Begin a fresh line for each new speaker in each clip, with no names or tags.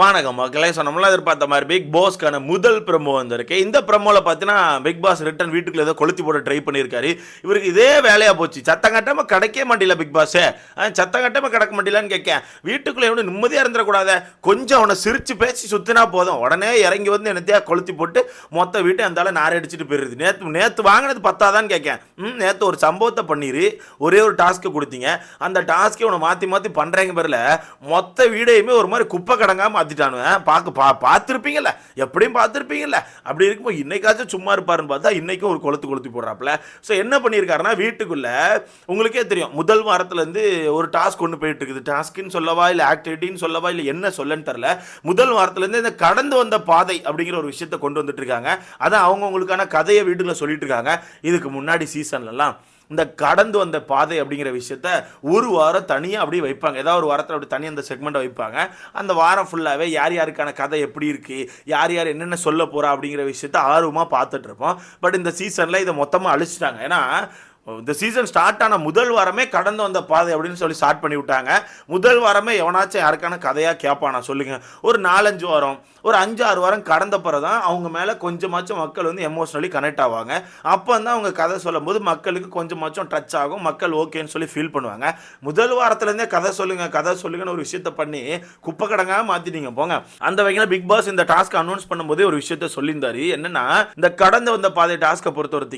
வணக்கம் மக்களே ஸோ நம்மளாம் எதிர்பார்த்த மாதிரி பிக் பாஸ்க்கான முதல் ப்ரமோ வந்திருக்கு. இந்த ப்ரமோவில் பார்த்தீங்கன்னா பிக் பாஸ் ரிட்டன் வீட்டுக்குள்ள ஏதோ கொளுத்தி போட ட்ரை பண்ணியிருக்காரு. இவருக்கு இதே வேலையாக போச்சு. சத்தம் கட்டாமல் கிடைக்க மாட்டில பிக் பாஸ் சத்தம் கட்டாமல் கிடக்க மாட்டிலான்னு கேட்கேன். வீட்டுக்குள்ளே எவ்வளோ நிம்மதியாக இருந்துடக்கூடாத. கொஞ்சம் அவனை சிரித்து பேசி சுற்றினா போதும். உடனே இறங்கி வந்து என்னத்தையா கொளுத்தி போட்டு மொத்த வீட்டை அந்தால நார் அடிச்சுட்டு போயிருது நேற்று நேற்று வாங்கினது பத்தாதான்னு கேட்கேன். ம் நேற்று ஒரு சம்பவத்தை பண்ணிடு ஒரே ஒரு டாஸ்க்கு கொடுத்தீங்க. அந்த டாஸ்க்கை உன்னை மாற்றி மாற்றி பண்ணுறேங்க பேரில் மொத்த வீடையுமே ஒரு மாதிரி குப்பை கடங்காமல் மாற்றிட்டானுங்க பார்க்க பா பார்த்துருப்பீங்கல்ல? எப்படியும் பார்த்துருப்பீங்கல்ல? அப்படி இருக்கும்போது இன்னைக்காச்சும் சும்மா இருப்பாருன்னு பார்த்தா இன்றைக்கும் ஒரு கொளுத்து கொளுத்தி போடுறாப்புல. ஸோ என்ன பண்ணியிருக்காருன்னா வீட்டுக்குள்ளே உங்களுக்கே தெரியும் முதல் வாரத்துலேருந்து ஒரு டாஸ்க் கொண்டு போயிட்டு இருக்குது டாஸ்க்குன்னு சொல்லவா இல்லை ஆக்டிவிட்டின்னு சொல்லவா இல்லை என்ன சொல்லன்னு தெரில முதல் வாரத்துலேருந்து இந்த கடந்து வந்த பாதை அப்படிங்கிற ஒரு விஷயத்தை கொண்டு வந்துட்டு இருக்காங்க அதான் அவங்கவுங்களுக்கான கதையை வீட்டுக்குள்ளே சொல்லிட்டு இருக்காங்க இதுக்கு முன்னாடி சீசன்லலாம் இந்த கடந்து வந்த பாதை அப்படிங்கிற விஷயத்த ஒரு வாரம் தனியாக அப்படியே வைப்பாங்க. ஏதாவது ஒரு வாரத்தில் அப்படி தனியாக அந்த செக்மெண்ட்டை வைப்பாங்க. அந்த வாரம் ஃபுல்லாகவே யார் யாருக்கான கதை எப்படி இருக்குது யார் யார் என்னென்ன சொல்ல போகிறா அப்படிங்கிற விஷயத்த ஆர்வமாக பார்த்துட்ருப்போம் பட் இந்த சீசனில் இதை மொத்தமாக அழிச்சிட்டாங்க. ஏன்னா இந்த சீசன் ஸ்டார்ட் ஆன முதல் வாரமே கடந்து வந்த பாதை அப்படின்னு சொல்லி ஸ்டார்ட் பண்ணி விட்டாங்க. முதல் வாரமே எவனாச்சும் யாருக்கான கதையாக கேட்பானா சொல்லுங்க. ஒரு நாலஞ்சு வாரம் ஒரு அஞ்சு ஆறு வாரம் கடந்த பிறகு தான் அவங்க மேலே கொஞ்சமாச்சும் மக்கள் வந்து எமோஷ்னலி கனெக்ட் ஆவாங்க. அப்போ தான் அவங்க கதை சொல்லும்போது மக்களுக்கு கொஞ்சமாச்சும் டச் ஆகும் மக்கள் ஓகேன்னு சொல்லி ஃபீல் பண்ணுவாங்க. முதல் வாரத்துலேருந்தே கதை சொல்லுங்க கதை சொல்லுங்கன்னு ஒரு விஷயத்த பண்ணி குப்பை கடங்காக மாற்றிட்டீங்க போங்க. அந்த வகையில் பிக் பாஸ் இந்த டாஸ்க் அனௌன்ஸ் பண்ணும்போதே ஒரு விஷயத்த சொல்லியிருந்தாரு. என்னன்னா இந்த கடந்து வந்த பாதை டாஸ்க்கை பொறுத்த வரைக்கும்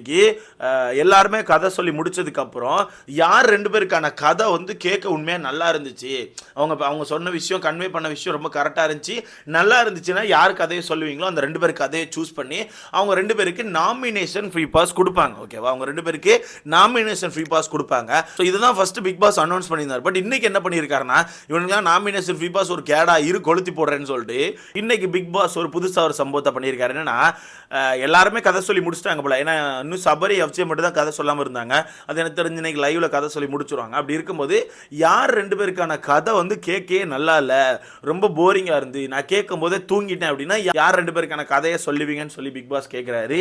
எல்லாருமே கதை சொல்லி முடிச்சதுக்கு அப்புறம் யார் ரெண்டு பேருக்கான கதை வந்து கேட்க உண்மையாக நல்லா இருந்துச்சு? அவங்க அவங்க சொன்ன விஷயம் கன்வே பண்ண விஷயம் ரொம்ப கரெக்டாக இருந்துச்சு. நல்லா இருந்துச்சுன்னா யார் கதையை சொல்லுவீங்களோ அந்த ரெண்டு பேர் கதையை சூஸ் பண்ணி அவங்க ரெண்டு பேருக்கு நாமினேஷன் ஃப்ரீ பாஸ் கொடுப்பாங்க ஓகேவா அவங்க ரெண்டு பேருக்கு நாமினேஷன் ஃப்ரீ பாஸ் கொடுப்பாங்க. ஸோ இதுதான் ஃபர்ஸ்ட் பிக் பாஸ் அனௌன்ஸ் பண்ணியிருந்தார். பட் இன்னைக்கு என்ன பண்ணியிருக்காருன்னா இவனுக்குலாம் நாமினேஷன் ஃப்ரீ பாஸ் ஒரு கேடா இரு கொளுத்தி போடுறேன்னு சொல்லிட்டு இன்னைக்கு பிக் பாஸ் ஒரு புதுசாக ஒரு சம்பவத்தை பண்ணியிருக்காரு. என்னன்னா எல்லாருமே கதை சொல்லி முடிச்சிட்டாங்க போல. ஏன்னா இன்னும் சபரி எஃப்ஜே மட்டும் தான் கதை சொல்லாமல் இருந்தாங்க. அது எனக்கு தெரிஞ்சு இன்னைக்கு லைவ்ல கதை சொல்லி முடிச்சிருவாங்க. அப்படி இருக்கும்போது யார் ரெண்டு பேருக்கான கதை வந்து கேட்கவே நல்லா இல்லை. ரொம்ப போரிங்காக இருந்து நான் கேட்கும் போதே தூங்கிட்டேன் அப்படின்னா யார் ரெண்டு பேருக்கான கதையை சொல்லுவீங்கன்னு சொல்லி பிக் பாஸ் கேட்குறாரு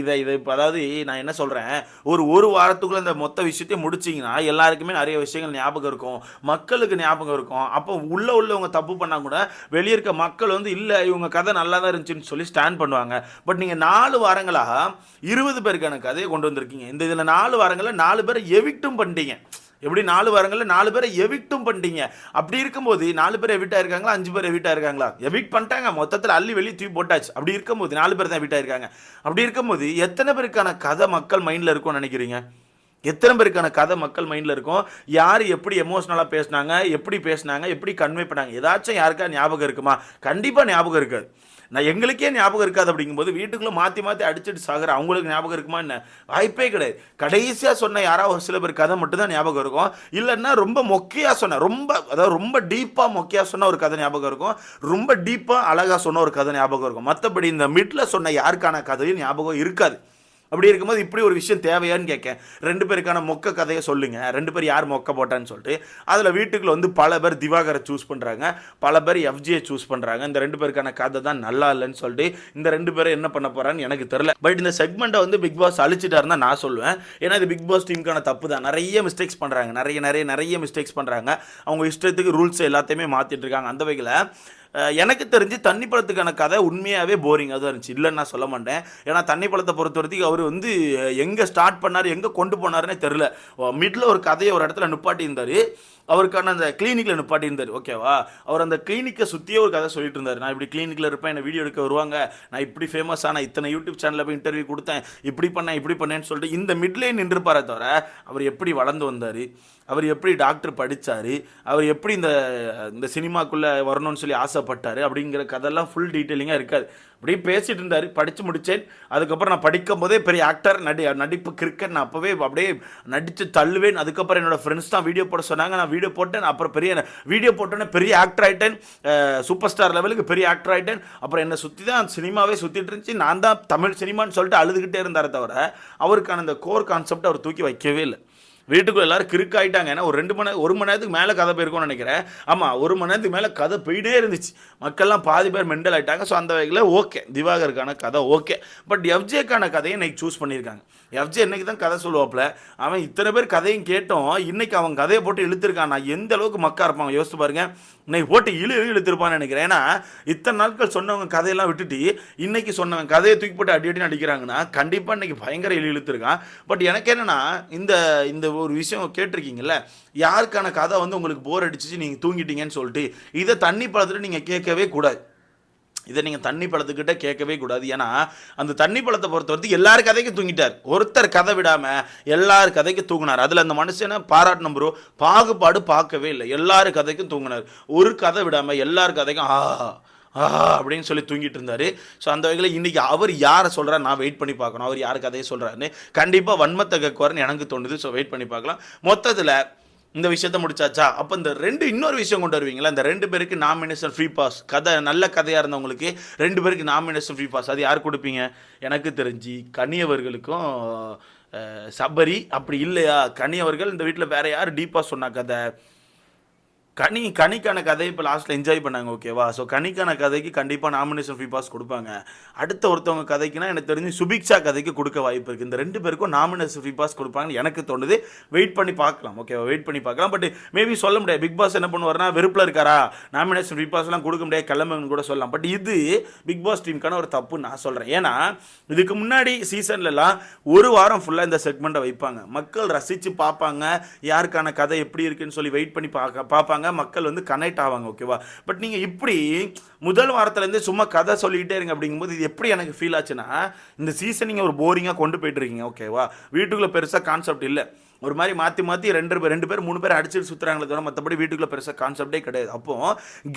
இதை இதை இப்போ அதாவது நான் என்ன சொல்கிறேன் ஒரு ஒரு வாரத்துக்குள்ள இந்த மொத்த விஷயத்தையும் முடிச்சிங்கன்னா எல்லாருக்குமே நிறைய விஷயங்கள் ஞாபகம் இருக்கும். மக்களுக்கு ஞாபகம் இருக்கும். அப்போ உள்ள உள்ளவங்க தப்பு பண்ணா கூட வெளியே இருக்க மக்கள் வந்து இல்லை இவங்க கதை நல்லா தான் இருந்துச்சுன்னு சொல்லி ஸ்டாண்ட் பண்ணுவாங்க. பட் நீங்கள் நாலு வாரங்களாக இருபது பேருக்கான கதையை கொண்டு வந்திருக்கீங்க. இந்த இதில் நாலு வாரங்களில் நாலு பேரை எவிக்டும் பண்ணிட்டீங்க எப்படி நாலு வாரங்களில் நாலு பேரை எவிக்டும் பண்ணிட்டீங்க அப்படி இருக்கும்போது நாலு பேர் எவிட் இருக்காங்களா? அஞ்சு பேர் எவிட் இருக்காங்களா? எவிக்ட் பண்ணிட்டாங்க. மொத்தத்தில் அள்ளி வெளியே தூக்கி போட்டாச்சு. அப்படி இருக்கும்போது நாலு பேர் தான் எவிட் ஆயிருக்காங்க அப்படி இருக்கும்போது எத்தனை பேருக்கான கதை மக்கள் மைண்டில் இருக்கும்னு நினைக்கிறீங்க? எத்தனை பேருக்கான கதை மக்கள் மைண்டில் இருக்கும்? யார் எப்படி எமோஷ்னலாக பேசுனாங்க? எப்படி பேசுனாங்க? எப்படி கன்வே பண்ணாங்க? ஏதாச்சும் யாருக்கா ஞாபகம் இருக்குமா? கண்டிப்பாக ஞாபகம் இருக்காது. நான் எங்களுக்கே ஞாபகம் இருக்காது அப்படிங்கும்போது வீட்டுக்குள்ளே மாற்றி மாற்றி அடிச்சுட்டு சாகிற அவங்களுக்கு ஞாபகம் இருக்குமா என்ன? வாய்ப்பே கிடையாது. கடைசியாக சொன்ன யாராவது ஒரு சில பேர் கதை மட்டும்தான் ஞாபகம் இருக்கும். இல்லைன்னா ரொம்ப மொக்கையாக சொன்ன ரொம்ப அதாவது ரொம்ப டீப்பாக மொக்கையாக சொன்ன ஒரு கதை ஞாபகம் இருக்கும். ரொம்ப டீப்பாக அழகாக சொன்ன ஒரு கதை ஞாபகம் இருக்கும். மற்றபடி இந்த மிடில் சொன்ன யாருக்கான கதையும் ஞாபகம் இருக்காது. அப்படி இருக்கும்போது இப்படி ஒரு விஷயம் தேவையான்னு கேட்க ரெண்டு பேருக்கான மொக்க கதையை சொல்லுங்க. ரெண்டு பேர் யார் மொக்க போட்டான்னு சொல்லிட்டு. அதில் வீட்டுக்குள்ள வந்து பல பேர் திவாகரை சூஸ் பண்ணுறாங்க பல பேர் எஃப்ஜியை சூஸ் பண்ணுறாங்க இந்த ரெண்டு பேருக்கான கதை தான் நல்லா இல்லைன்னு சொல்லிட்டு இந்த ரெண்டு பேரும் என்ன பண்ண போகிறான்னு எனக்கு தெரில பட் இந்த செக்மெண்ட்டை வந்து பிக் பாஸ் அழிச்சிட்டாருன்னு தான் நான் சொல்லுவேன். ஏன்னா இது பிக் பாஸ் டீமுக்கான தப்பு தான். நிறைய மிஸ்டேக்ஸ் பண்ணுறாங்க நிறைய நிறைய நிறைய மிஸ்டேக்ஸ் பண்ணுறாங்க அவங்க இஷ்டத்துக்கு ரூல்ஸ் எல்லாத்தையுமே மாற்றிட்டு இருக்காங்க. அந்த வகையில் எனக்கு தெரிஞ்சு தண்ணி பழத்துக்கான கதை உண்மையாகவே போரிங்காக தான் இருந்துச்சு. இல்லைன்னு நான் சொல்ல மாட்டேன். ஏன்னா தண்ணி பழத்தை பொறுத்த வரைக்கும் அவர் வந்து எங்கே ஸ்டார்ட் பண்ணார் எங்கே கொண்டு போனாருன்னே தெரில மிடில் ஒரு கதையை ஒரு இடத்துல நிப்பாட்டி இருந்தார் அவருக்கான அந்த கிளினிக்கில் நிப்பாட்டி இருந்தார் ஓகேவா அவர் அந்த கிளினிக்கை சுற்றியே ஒரு கதை சொல்லிட்டு இருந்தார் நான் இப்படி கிளினிக்கில் இருப்பேன் என்னை வீடியோ எடுக்க வருவாங்க. நான் இப்படி ஃபேமஸ் ஆனால் இத்தனை யூடியூப் சேனலில் போய் இன்டர்வியூ கொடுத்தேன். இப்படி பண்ணேன் இப்படி பண்ணேன்னு சொல்லிட்டு இந்த மிட்லே நின்றுப்பாரே தவிர அவர் எப்படி வளர்ந்து வந்தார்? அவர் எப்படி டாக்டர் படித்தார் அவர் எப்படி இந்த இந்த சினிமாக்குள்ளே வரணும்னு சொல்லி ஆசைப்பட்டார்? அப்படிங்கிற கதையெல்லாம் ஃபுல் டீட்டெயிலிங்காக இருக்காது. அப்படியே பேசிகிட்டு இருந்தார் படித்து முடித்தேன் அதுக்கப்புறம் நான் படிக்கும் போதே பெரிய ஆக்டர் நடி நடிப்பு கிரிக்கெட் நான் அப்போவே அப்படியே நடித்து தள்ளுவேன். அதுக்கப்புறம் என்னோடய ஃப்ரெண்ட்ஸ் தான் வீடியோ போட சொன்னாங்க. நான் வீடியோ போட்டேன் அப்புறம் பெரிய வீடியோ போட்டோன்னே பெரிய ஆக்டர் ஆகிட்டேன் சூப்பர் ஸ்டார் லெவலுக்கு பெரிய ஆக்டர் ஆகிட்டேன் அப்புறம் என்னை சுற்றி தான் சினிமாவே சுற்றிட்டு இருந்துச்சு. நான் தான் தமிழ் சினிமான்னு சொல்லிட்டு அழுதுகிட்டே இருந்தாரே தவிர அவருக்கான அந்த கோர் கான்செப்ட் அவர் தூக்கி வைக்கவே இல்லை. வீட்டுக்குள்ள எல்லாரும் கிறுக்காயிட்டாங்க. ஏன்னா ஒரு ரெண்டு மணி நேரம் ஒரு மணி நேரத்துக்கு மேலே கதை போயிருக்கோம்னு நினைக்கிறேன். ஆமாம் ஒரு மணி நேரத்துக்கு மேலே கதை போயிட்டே இருந்துச்சு. மக்கள்லாம் பாதி பேர் மெண்டல் ஆயிட்டாங்க. ஸோ அந்த வகையில் ஓகே திவாகருக்கான கதை ஓகே பட் எஃப்ஜேக்கான கதையை இன்னைக்கு சூஸ் பண்ணியிருக்காங்க. எஃப்ஜே இன்னைக்கு தான் கதை சொல்லுவாப்புல. அவன் இத்தனை பேர் கதையும் கேட்டோம். இன்னைக்கு அவன் கதையை போட்டு இழுத்துருக்கான். நான் எந்த அளவுக்கு மக்கா இருப்பாங்க? யோசிச்சு பாருங்கள் இன்னைக்கு போட்டு இழு இழுத்திருப்பான்னு நினைக்கிறேன். ஏன்னா இத்தனை நாட்கள் சொன்னவங்க கதையெல்லாம் விட்டுட்டு இன்னைக்கு சொன்னவங்க கதையை தூக்கி போட்டு அடி அடினு அடிக்கிறாங்கன்னா கண்டிப்பாக இன்னைக்கு பயங்கர இழு இழுத்துருக்கான். பட் எனக்கு என்னென்னா இந்த இந்த ஒரு விஷயம் கேட்டிருக்கீங்கல்ல யாருக்கான கதை வந்து உங்களுக்கு போர் அடிச்சிச்சு நீங்கள் தூங்கிட்டீங்கன்னு சொல்லிட்டு இதை தண்ணி பழத்தில் நீங்கள் கேட்கவே கூடாது. இதை நீங்கள் தண்ணி பழத்துக்கிட்ட கேட்கவே கூடாது. ஏன்னா அந்த தண்ணி பழத்தை பொறுத்த வரைக்கும் எல்லார் கதைக்கும் தூங்கிட்டார். ஒருத்தர் கதை விடாமல் எல்லார் கதைக்கும் தூங்கினார். அதில் அந்த மனுஷனை பாராட்டணும் ப்ரோ. பாகுபாடு பார்க்கவே இல்லை. எல்லார் கதைக்கும் தூங்கினார். ஒரு கதை விடாமல் எல்லார் கதைக்கும் ஆ ஆ அப்படின்னு சொல்லி தூங்கிட்டு இருந்தார். ஸோ அந்த வகையில் இன்றைக்கி அவர் யாரை சொல்கிறார் நான் வெயிட் பண்ணி பார்க்கணும். அவர் யார் கதையை சொல்கிறாருன்னு கண்டிப்பாக வன்மத்தை கக்குவார்னு எனக்கு தோணுது. ஸோ வெயிட் பண்ணி பார்க்கலாம். மொத்தத்தில் இந்த விஷயத்த முடிச்சாச்சா? அப்போ இந்த ரெண்டு இன்னொரு விஷயம் கொண்டு வருவீங்களா? இந்த ரெண்டு பேருக்கு நாமினேஷன் ஃப்ரீ பாஸ் கதை நல்ல கதையாக இருந்தவங்களுக்கு ரெண்டு பேருக்கு நாமினேஷன் ஃப்ரீ பாஸ் அது யார் கொடுப்பீங்க? எனக்கு தெரிஞ்சு கனியவர்களுக்கும் சபரி அப்படி இல்லையா? கனியவர்கள் இந்த வீட்டில் வேற யார் டீப்பாக சொன்னா கதை? கனி கனிக்கான கதையை இப்போ லாஸ்ட்டில் என்ஜாய் பண்ணாங்க ஓகேவா ஸோ கனிக்கான கதைக்கு கண்டிப்பாக நாமினேஷன் ஃப்ரீ பாஸ் கொடுப்பாங்க. அடுத்த ஒருத்தவங்க கதைக்குனா எனக்கு தெரிஞ்சு சுபிக்ஷா கதைக்கு கொடுக்க வாய்ப்பு இருக்குது இந்த ரெண்டு பேருக்கும் நாமினேஷன் ஃப்ரீ பாஸ் கொடுப்பாங்கன்னு எனக்கு தோணுது. வெயிட் பண்ணி பார்க்கலாம் ஓகேவா வெயிட் பண்ணி பார்க்கலாம். பட் மேபி சொல்ல முடியாது. பிக் பாஸ் என்ன பண்ணுவார்னா வெறுப்பில் இருக்காரா? நாமினேஷன் ஃப்ரீ பாஸ்லாம் கொடுக்க முடியாது. கிளம்புன்னு கூட சொல்லலாம். பட் இது பிக் பாஸ் டீமுக்கான ஒரு தப்பு நான் சொல்கிறேன் ஏன்னா இதுக்கு முன்னாடி சீசன்லலாம் ஒரு வாரம் ஃபுல்லாக இந்த செக்மெண்ட்டை வைப்பாங்க. மக்கள் ரசித்து பார்ப்பாங்க. யாருக்கான கதை எப்படி இருக்குன்னு சொல்லி வெயிட் பண்ணி பார்க்க பார்ப்பாங்க. மக்கள் வந்து கனெக்ட் ஆவாங்க ஓகேவா பட் நீங்கள் இப்படி முதல் வாரத்துலேருந்து சும்மா கதை சொல்லிக்கிட்டே இருங்க அப்படிங்கும்போது இது எப்படி எனக்கு ஃபீல் ஆச்சுன்னா இந்த சீசன் நீங்கள் ஒரு போரிங்காக கொண்டு போயிட்டுருக்கீங்க ஓகேவா வீட்டுக்குள்ளே பெருசாக கான்செப்ட் இல்லை. ஒரு மாதிரி மாற்றி மாற்றி ரெண்டு பேர் ரெண்டு பேர் மூணு பேர் அடிச்சுட்டு சுற்றுறாங்களே தவிர மற்றபடி வீட்டுக்குள்ளே பெருசாக கான்செப்டே கிடையாது. அப்போ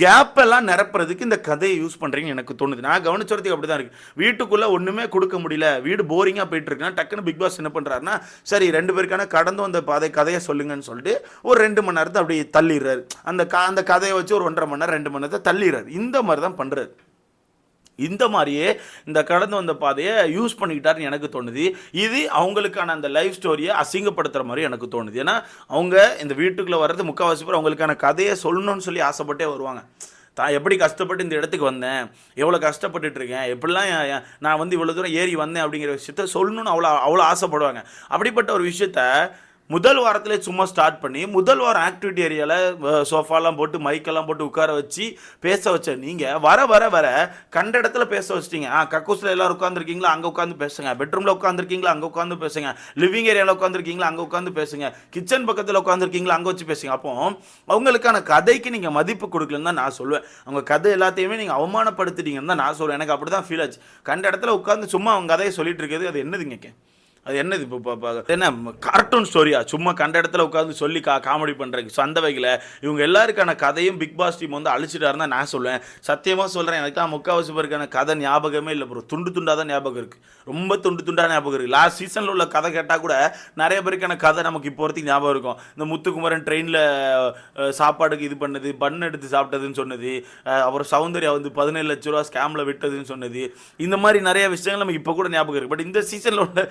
கேப் எல்லாம் நிரப்புறதுக்கு இந்த கதையை யூஸ் பண்ணுறீங்கன்னு எனக்கு தோணுது. நான் கவனிச்சுறதுக்கு அப்படி தான் இருக்குது வீட்டுக்குள்ளே ஒன்றுமே கொடுக்க முடியல. வீடு போரிங்காக போயிட்டு இருக்குன்னா டக்குன்னு பிக் பாஸ் என்ன பண்ணுறாருன்னா சரி ரெண்டு பேருக்கான கடந்து வந்த பாதை கதையை சொல்லுங்கன்னு சொல்லிட்டு ஒரு ரெண்டு மணி நேரத்தை அப்படி தள்ளிடுறாரு. அந்த க அந்த கதையை வச்சு ஒரு ஒன்றரை மணி நேரம் ரெண்டு மணி நேரத்தை தள்ளிடுறாரு. இந்த மாதிரி தான் பண்ணுறாரு இந்த மாதிரியே இந்த கடந்து வந்த பாதையை யூஸ் பண்ணிக்கிட்டாருன்னு எனக்கு தோணுது. இது அவங்களுக்கான அந்த லைஃப் ஸ்டோரியை அசிங்கப்படுத்துகிற மாதிரி எனக்கு தோணுது. ஏன்னா அவங்க இந்த வீட்டுக்குள்ளே வர்றது முக்கால்வாசி பேர் அவங்களுக்கான கதையை சொல்லணும்னு சொல்லி ஆசைப்பட்டே வருவாங்க. தான் எப்படி கஷ்டப்பட்டு இந்த இடத்துக்கு வந்தேன்? எவ்வளோ கஷ்டப்பட்டுட்டு இருக்கேன்? எப்படிலாம் நான் வந்து இவ்வளோ தூரம் ஏறி வந்தேன்? அப்படிங்கிற விஷயத்த சொல்லணும்னு அவ்வளோ அவ்வளோ ஆசைப்படுவாங்க. அப்படிப்பட்ட ஒரு விஷயத்த முதல் வாரத்திலே சும்மா ஸ்டார்ட் பண்ணி முதல் வாரம் ஆக்டிவிட்டி ஏரியாவில் சோஃபாலாம் போட்டு மைக்கெல்லாம் போட்டு உட்கார வச்சு பேச வச்ச நீங்கள் வர வர வர கண்ட இடத்துல பேச வச்சிட்டீங்க. ஆ கக்கூஸில் எல்லாரும் உட்காந்துருக்கீங்களா அங்கே உட்காந்து பேசுங்க. பெட்ரூமில் உட்காந்துருக்கீங்களா அங்கே உட்காந்து பேசுங்க. லிவிங் ஏரியாவில் உட்காந்துருக்கீங்களா அங்கே உட்காந்து பேசுங்க. கிச்சன் பக்கத்தில் உட்காந்துருக்கீங்களா அங்கே வச்சு பேசுங்க. அப்போ அவங்களுக்கான கதைக்கு நீங்கள் மதிப்பு கொடுக்கலன்னு தான் நான் சொல்லுவேன். அவங்க கதை எல்லாத்தையுமே நீங்கள் அவமானப்படுத்திட்டீங்கன்னு தான் நான் சொல்லுவேன். எனக்கு அப்படி தான் ஃபீல் ஆச்சு. கண்ட இடத்துல உட்காந்து சும்மா அவங்க கதையை சொல்லிட்டு இருக்கிறது அது என்னதுங்க அது என்னது இப்போ இப்போ- என்ன கார்ட்டூன் ஸ்டோரியா சும்மா கண்ட இடத்துல உட்காந்து சொல்லி கா காமெடி பண்ணுறதுக்கு சொந்த வகையில் இவங்க எல்லாருக்கான கதையும் பிக் பாஸ் டீம் வந்து அழிச்சிட்டாருன்னு தான் நான் சொல்லுவேன் சத்தியமாக சொல்கிறேன் எனக்கு தான் முக்கால்வாசி பேருக்கான கதை ஞாபகமே இல்லை ப்ரோ துண்டு துண்டாக தான் ஞாபகம் இருக்குது ரொம்ப துண்டு துண்டாக ஞாபகம் இருக்குது லாஸ்ட் சீசனில் உள்ள கதை கேட்டால் கூட நிறைய பேருக்கான கதை நமக்கு இப்போ வரைக்கும் ஞாபகம் இருக்கும். இந்த முத்துக்குமரன் ட்ரெயினில் சாப்பாடுக்கு இது பண்ணது பன் எடுத்து சாப்பிட்டதுன்னு சொன்னது அப்புறம் சௌந்தர்யா வந்து பதினேழு லட்ச ரூபா ஸ்கேமில் விட்டதுன்னு சொன்னது. இந்த மாதிரி நிறைய விஷயங்கள் நமக்கு இப்போ கூட ஞாபகம் இருக்குது பட் இந்த சீசனில் உள்ள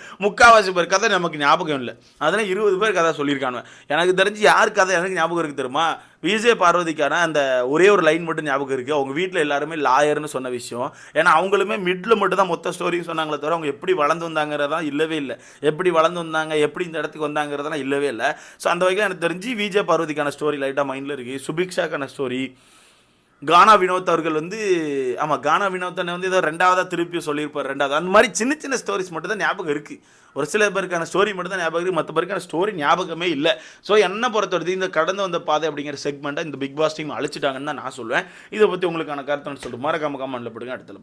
முக்காவாசி பேர் கதை நமக்கு ஞாபகம் இல்லை. அதனால் இருபது பேர் கதை சொல்லியிருக்காங்க எனக்கு தெரிஞ்சு யார் கதை எனக்கு ஞாபகம் இருக்குது தெரியுமா? விஜய் பார்வதிக்கான அந்த ஒரே ஒரு லைன் மட்டும் ஞாபகம் இருக்குது அவங்க வீட்டில் எல்லாருமே லாயர்னு சொன்ன விஷயம். ஏன்னா அவங்களுமே மிடில் மட்டும் தான் மொத்த ஸ்டோரியும் சொன்னாங்களே தவிர அவங்க எப்படி வளர்ந்து வந்தாங்கிறதெல்லாம் இல்லவே இல்லை. எப்படி வளர்ந்து வந்தாங்க எப்படி இந்த இடத்துக்கு வந்தாங்கிறதெல்லாம் இல்லவே இல்லை. ஸோ அந்த வகையில் எனக்கு தெரிஞ்சு விஜய் பார்வதிக்கான ஸ்டோரி லைட்டாக மைண்டில் இருக்குது சுபிக்ஷாக்கான ஸ்டோரி கானா வினோத் அவர்கள் வந்து ஆமாம் கானா வினோத் வந்து ஏதோ ரெண்டாவதாக திருப்பி சொல்லியிருப்பார் ரெண்டாவது. அந்த மாதிரி சின்ன சின்ன ஸ்டோரிஸ் மட்டும் தான் ஞாபகம் இருக்குது ஒரு சில பேருக்கான ஸ்டோரி மட்டும் தான் ஞாபகம் இருக்குது மற்ற பேருக்கான ஸ்டோரி ஞாபகமே இல்லை. ஸோ என்ன பொறுத்தவரைக்கும் இந்த கடந்து வந்த பாதை அப்படிங்கிற செக்மெண்ட்டை இந்த பிக் பாஸ் டீம் அழிச்சிட்டாங்கன்னு தான் நான் சொல்லுவேன் இதை பற்றி உங்களுக்கான கருத்துன்னு சொல்லிட்டு மறக்காம கமெண்ட்டில் போடுங்க. அடுத்த